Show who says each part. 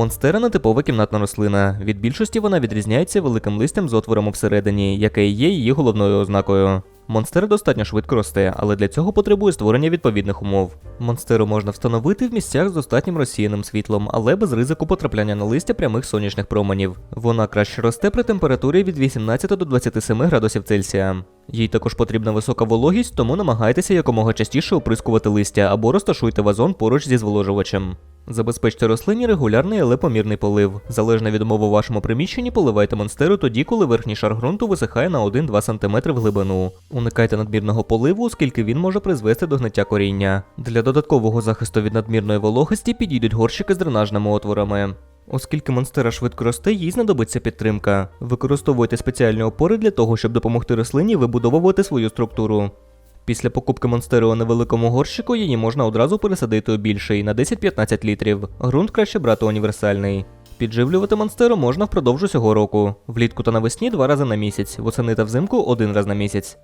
Speaker 1: Монстера нетипова кімнатна рослина. Від більшості вона відрізняється великим листям з отвором всередині, яке є її головною ознакою. Монстера достатньо швидко росте, але для цього потребує створення відповідних умов. Монстеру можна встановити в місцях з достатнім розсіяним світлом, але без ризику потрапляння на листя прямих сонячних променів. Вона краще росте при температурі від 18 до 27 градусів Цельсія. Їй також потрібна висока вологість, тому намагайтеся якомога частіше оприскувати листя або розташуйте вазон поруч зі зволожувачем. Забезпечте рослині регулярний, але помірний полив. Залежно від умов у вашому приміщенні, поливайте монстеру тоді, коли верхній шар ґрунту висихає на 1-2 см в глибину. Уникайте надмірного поливу, оскільки він може призвести до гниття коріння. Для додаткового захисту від надмірної вологості підійдуть горщики з дренажними отворами. Оскільки монстера швидко росте, їй знадобиться підтримка. Використовуйте спеціальні опори для того, щоб допомогти рослині вибудовувати свою структуру. Після покупки монстеру у невеликому горщику її можна одразу пересадити у більший на 10-15 літрів. Грунт краще брати універсальний. Підживлювати монстеру можна впродовж усього року. Влітку та навесні два рази на місяць, восени та взимку один раз на місяць.